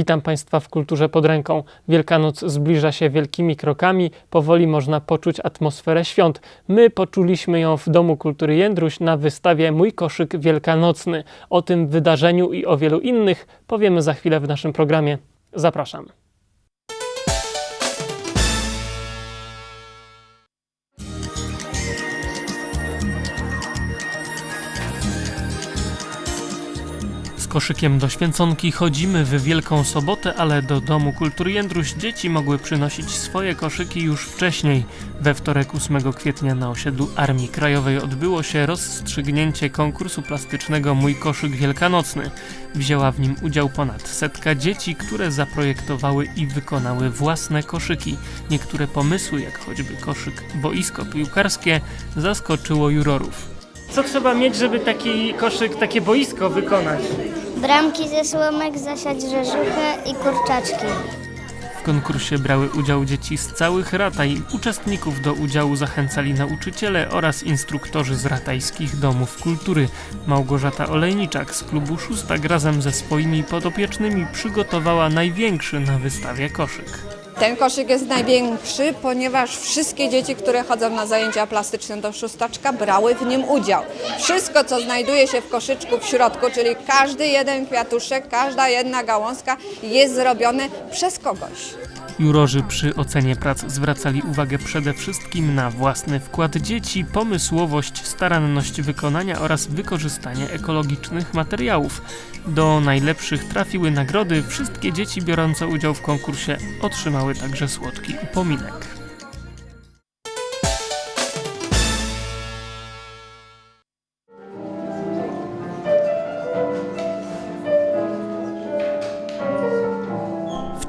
Witam Państwa w Kulturze pod ręką. Wielkanoc zbliża się wielkimi krokami, powoli można poczuć atmosferę świąt. My poczuliśmy ją w Domu Kultury Jędruś na wystawie Mój koszyk wielkanocny. O tym wydarzeniu i o wielu innych powiemy za chwilę w naszym programie. Zapraszam. Koszykiem do święconki chodzimy w Wielką Sobotę, ale do Domu Kultury Jędruś dzieci mogły przynosić swoje koszyki już wcześniej. We wtorek 8 kwietnia na osiedlu Armii Krajowej odbyło się rozstrzygnięcie konkursu plastycznego Mój koszyk wielkanocny. Wzięła w nim udział ponad setka dzieci, które zaprojektowały i wykonały własne koszyki. Niektóre pomysły, jak choćby koszyk boisko piłkarskie, zaskoczyło jurorów. Co trzeba mieć, żeby taki koszyk, takie boisko wykonać? Bramki ze słomek, zasiać rzeżuchę i kurczaczki. W konkursie brały udział dzieci z całych rataj. Uczestników do udziału zachęcali nauczyciele oraz instruktorzy z ratajskich domów kultury. Małgorzata Olejniczak z klubu Szóstak razem ze swoimi podopiecznymi przygotowała największy na wystawie koszyk. Ten koszyk jest największy, ponieważ wszystkie dzieci, które chodzą na zajęcia plastyczne do szóstaczka, brały w nim udział. Wszystko, co znajduje się w koszyczku w środku, czyli każdy jeden kwiatuszek, każda jedna gałązka jest zrobione przez kogoś. Jurorzy przy ocenie prac zwracali uwagę przede wszystkim na własny wkład dzieci, pomysłowość, staranność wykonania oraz wykorzystanie ekologicznych materiałów. Do najlepszych trafiły nagrody. Wszystkie dzieci biorące udział w konkursie otrzymały także słodki upominek.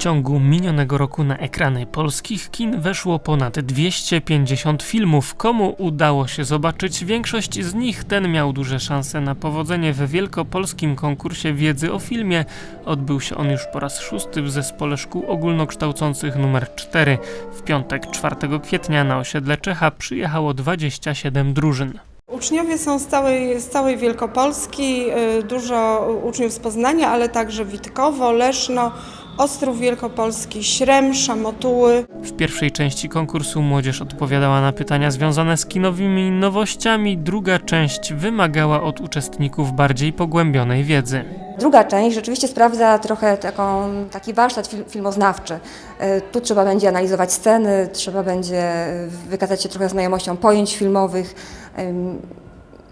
Ciągu minionego roku na ekrany polskich kin weszło ponad 250 filmów. Komu udało się zobaczyć większość z nich, ten miał duże szanse na powodzenie w wielkopolskim konkursie wiedzy o filmie. Odbył się on już po raz szósty w zespole szkół ogólnokształcących numer 4. W piątek 4 kwietnia na osiedle Czecha przyjechało 27 drużyn. Uczniowie są z całej, z całej Wielkopolski, y, dużo uczniów z Poznania, ale także Witkowo, Leszno, Ostrów Wielkopolski, Śrem, Szamotuły. W pierwszej części konkursu młodzież odpowiadała na pytania związane z kinowymi nowościami, druga część wymagała od uczestników bardziej pogłębionej wiedzy. Druga część rzeczywiście sprawdza trochę taką, taki warsztat fil- filmoznawczy. E, Tu trzeba będzie analizować sceny, trzeba będzie e, wykazać się trochę znajomością pojęć filmowych,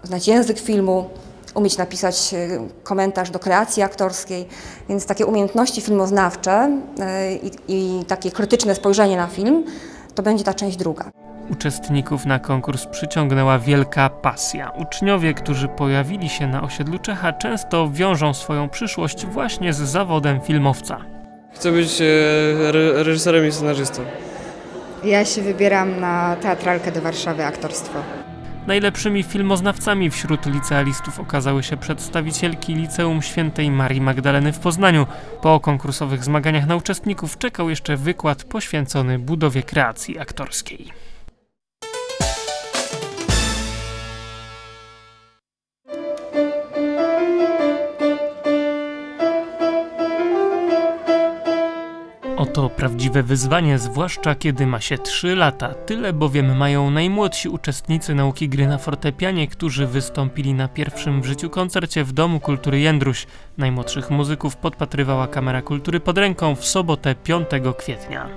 znać język filmu, umieć napisać e, komentarz do kreacji aktorskiej. Więc takie umiejętności filmoznawcze e, i, i takie krytyczne spojrzenie na film to będzie ta część druga. Uczestników na konkurs przyciągnęła wielka pasja. Uczniowie, którzy pojawili się na osiedlu Czecha, często wiążą swoją przyszłość właśnie z zawodem filmowca. Chcę być e, re- reżyserem i scenarzystą. Ja się wybieram na teatralkę do Warszawy, aktorstwo. Najlepszymi filmoznawcami wśród licealistów okazały się przedstawicielki Liceum Świętej Marii Magdaleny w Poznaniu. Po konkursowych zmaganiach na uczestników czekał jeszcze wykład poświęcony budowie kreacji aktorskiej. Oto prawdziwe wyzwanie, zwłaszcza kiedy ma się 3 lata. Tyle bowiem mają najmłodsi uczestnicy nauki gry na fortepianie, którzy wystąpili na pierwszym w życiu koncercie w Domu Kultury Jędruś. Najmłodszych muzyków podpatrywała Kamera Kultury pod ręką w sobotę 5 kwietnia.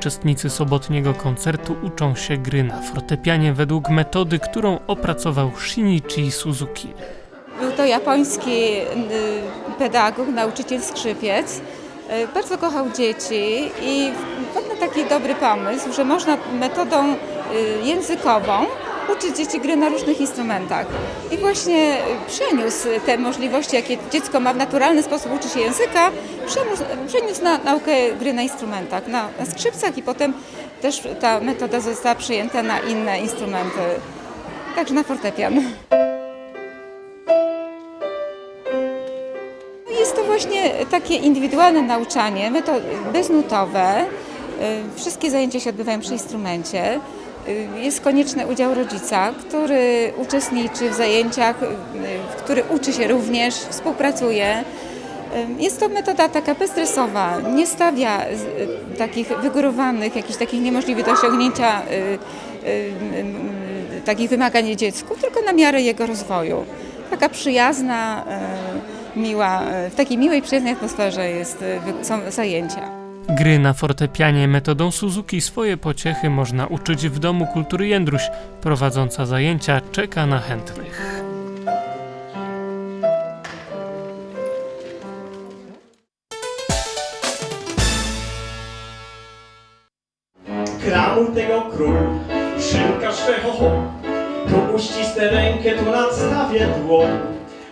Uczestnicy sobotniego koncertu uczą się gry na fortepianie według metody, którą opracował Shinichi Suzuki. Był to japoński y, pedagog, nauczyciel skrzypiec. Y, Bardzo kochał dzieci i wpadł taki dobry pomysł, że można metodą y, językową uczyć dzieci gry na różnych instrumentach. I właśnie przeniósł te możliwości, jakie dziecko ma w naturalny sposób uczyć się języka, przeniósł, na naukę gry na instrumentach, na, na skrzypcach i potem też ta metoda została przyjęta na inne instrumenty, także na fortepian. Jest to właśnie takie indywidualne nauczanie, meto- beznutowe. Y, Wszystkie zajęcia się odbywają przy instrumencie. Y, Jest konieczny udział rodzica, który uczestniczy w zajęciach, y, który uczy się również, współpracuje. Y, Jest to metoda taka bezstresowa, nie stawia takich wygórowanych, jakichś takich niemożliwych do osiągnięcia takich wymagań dziecku, tylko na miarę jego rozwoju. Taka przyjazna, miła, w takiej miłej, przyjaznej atmosferze jest, są zajęcia. Gry na fortepianie metodą Suzuki swoje pociechy można uczyć w Domu Kultury Jędruś. Prowadząca zajęcia czeka na chętnych. Kramuj tego król, szynka szwehoho, tu uścisnę rękę, tu nadstawię dłoń.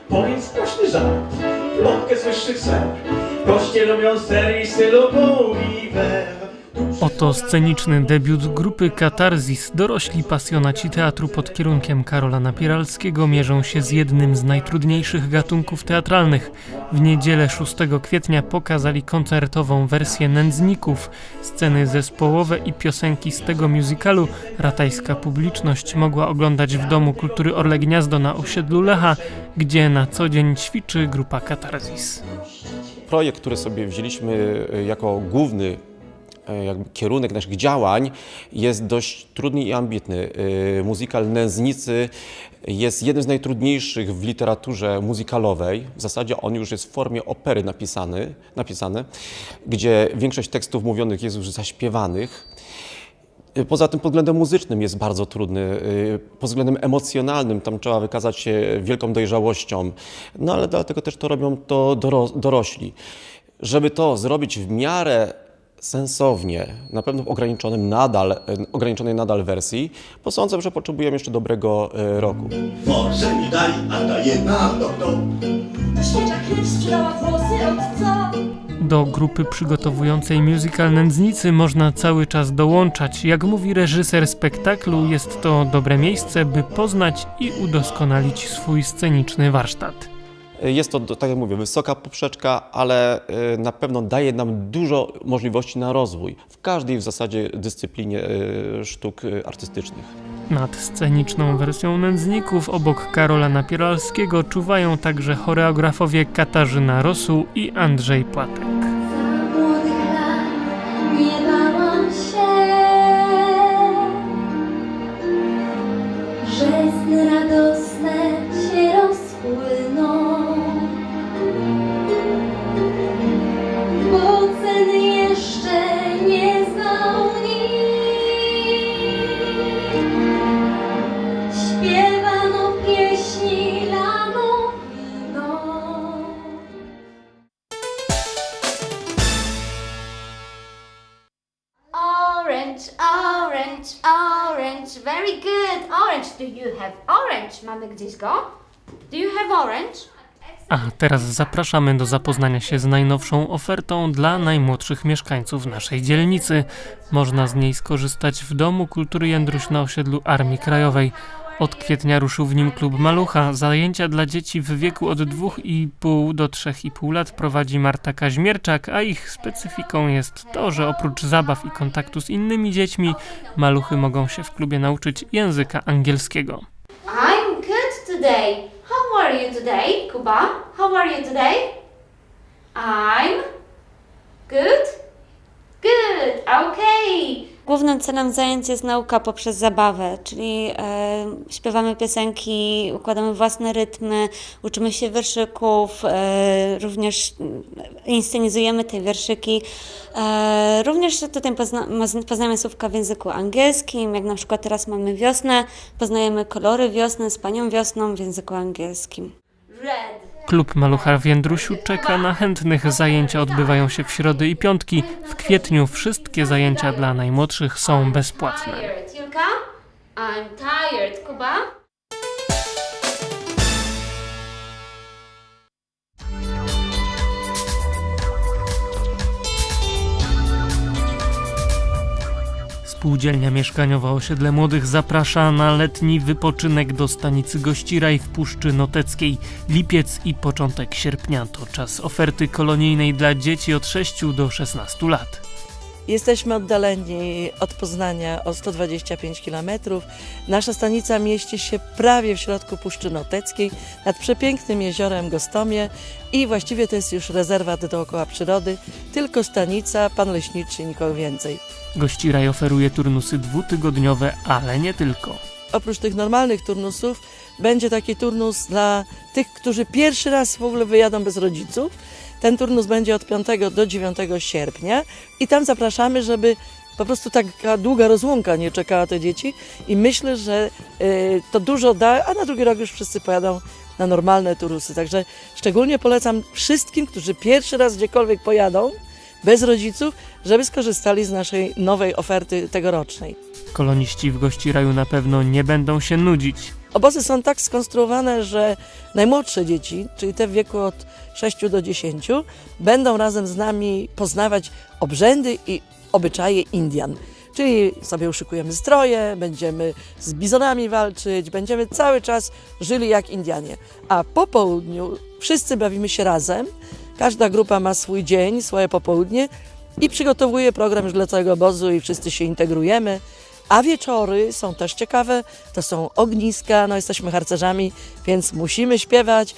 Powiedz głośny żart, plotkę z wyższych sfer, goście lubią serii stylu. Tu Oto sceniczny debiut grupy Katarzis. Dorośli pasjonaci teatru pod kierunkiem Karola Napieralskiego mierzą się z jednym z najtrudniejszych gatunków teatralnych. W niedzielę 6 kwietnia pokazali koncertową wersję Nędzników. Sceny zespołowe i piosenki z tego musicalu ratajska publiczność mogła oglądać w Domu Kultury Orle Gniazdo na osiedlu Lecha, gdzie na co dzień ćwiczy grupa Katarzis. projekt, który sobie wzięliśmy e, jako główny jakby kierunek naszych działań jest dość trudny i ambitny. E, Muzykal Nędznicy jest jednym z najtrudniejszych w literaturze muzykalowej. W zasadzie on już jest w formie opery napisany, napisany, gdzie większość tekstów mówionych jest już zaśpiewanych. Y, Poza tym pod względem muzycznym jest bardzo trudny, pod względem emocjonalnym tam trzeba wykazać się wielką dojrzałością, no ale dlatego też to robią to doro, dorośli. Żeby to zrobić w miarę sensownie, na pewno w ograniczonym nadal, y, ograniczonej nadal wersji, bo sądzę, że potrzebujemy jeszcze dobrego y, roku. Może mi daj, a włosy od co? Do grupy przygotowującej musical Nędznicy można cały czas dołączać. Jak mówi reżyser spektaklu, jest to dobre miejsce, by poznać i udoskonalić swój sceniczny warsztat. Y, Jest to, tak jak mówię, wysoka poprzeczka, ale y, na pewno daje nam dużo możliwości na rozwój w każdej w zasadzie dyscyplinie y, sztuk artystycznych. Nad sceniczną wersją Nędzników obok Karola Napieralskiego czuwają także choreografowie Katarzyna Rosu i Andrzej Płatek. Mamy gdzieś go? Do you have orange? A teraz zapraszamy do zapoznania się z najnowszą ofertą dla najmłodszych mieszkańców naszej dzielnicy. Można z niej skorzystać w Domu Kultury Jędruś na osiedlu Armii Krajowej. Od kwietnia ruszył w nim klub Malucha. Zajęcia dla dzieci w wieku od 2,5 do 3,5 lat prowadzi Marta Kaźmierczak, a ich specyfiką jest to, że oprócz zabaw i kontaktu z innymi dziećmi, maluchy mogą się w klubie nauczyć języka angielskiego. Today. How are you today, Kuba? How are you today? I'm good. Good. Okay. Głównym celem zajęć jest nauka poprzez zabawę, czyli e, śpiewamy piosenki, układamy własne rytmy, uczymy się wierszyków, e, również mm, inscenizujemy te wierszyki. E, również tutaj pozna, poznajemy słówka w języku angielskim, jak na przykład teraz mamy wiosnę, poznajemy kolory wiosny z panią wiosną w języku angielskim. Red. Klub Malucha w Jędrusiu czeka na chętnych. Zajęcia odbywają się w środy i piątki. W kwietniu wszystkie zajęcia dla najmłodszych są bezpłatne. I'm tired. Kuba? Spółdzielnia Mieszkaniowa Osiedle Młodych zaprasza na letni wypoczynek do stanicy Gościraj w Puszczy Noteckiej. Lipiec i początek sierpnia to czas oferty kolonijnej dla dzieci od 6 do 16 lat. Jesteśmy oddaleni od Poznania o 125 km. Nasza stanica mieści się prawie w środku Puszczy Noteckiej, nad przepięknym jeziorem Gostomie i właściwie to jest już rezerwat dookoła przyrody, tylko stanica, pan leśniczy i nikogo więcej. Gościraj oferuje turnusy dwutygodniowe, ale nie tylko. Oprócz tych normalnych turnusów będzie taki turnus dla tych, którzy pierwszy raz w ogóle wyjadą bez rodziców. Ten turnus będzie od 5 do 9 sierpnia i tam zapraszamy, żeby po prostu taka długa rozłąka nie czekała te dzieci i myślę, że y, to dużo da, a na drugi rok już wszyscy pojadą na normalne turnusy. Także szczególnie polecam wszystkim, którzy pierwszy raz gdziekolwiek pojadą bez rodziców, żeby skorzystali z naszej nowej oferty tegorocznej. Koloniści w Gościraju na pewno nie będą się nudzić. Obozy są tak skonstruowane, że najmłodsze dzieci, czyli te w wieku od 6 do 10, będą razem z nami poznawać obrzędy i obyczaje Indian. Czyli sobie uszykujemy stroje, będziemy z bizonami walczyć, będziemy cały czas żyli jak Indianie. A po południu wszyscy bawimy się razem, każda grupa ma swój dzień, swoje popołudnie i przygotowuje program już dla całego obozu i wszyscy się integrujemy. A wieczory są też ciekawe, to są ogniska, no jesteśmy harcerzami, więc musimy śpiewać,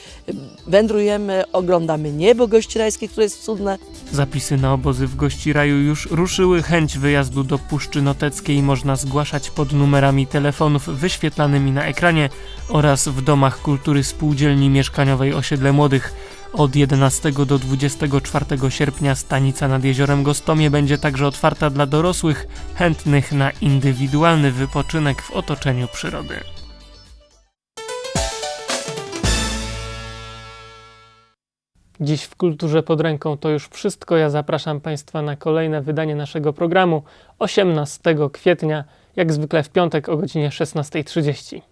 wędrujemy, oglądamy niebo gościrajskie, które jest cudne. Zapisy na obozy w Gościraju już ruszyły. Chęć wyjazdu do Puszczy Noteckiej można zgłaszać pod numerami telefonów wyświetlanymi na ekranie oraz w domach kultury spółdzielni mieszkaniowej Osiedle Młodych. Od 11 do 24 sierpnia stanica nad jeziorem Gostomie będzie także otwarta dla dorosłych chętnych na indywidualny wypoczynek w otoczeniu przyrody. Dziś w Kulturze pod ręką to już wszystko. Ja zapraszam Państwa na kolejne wydanie naszego programu 18 kwietnia, jak zwykle w piątek o godzinie 16.30.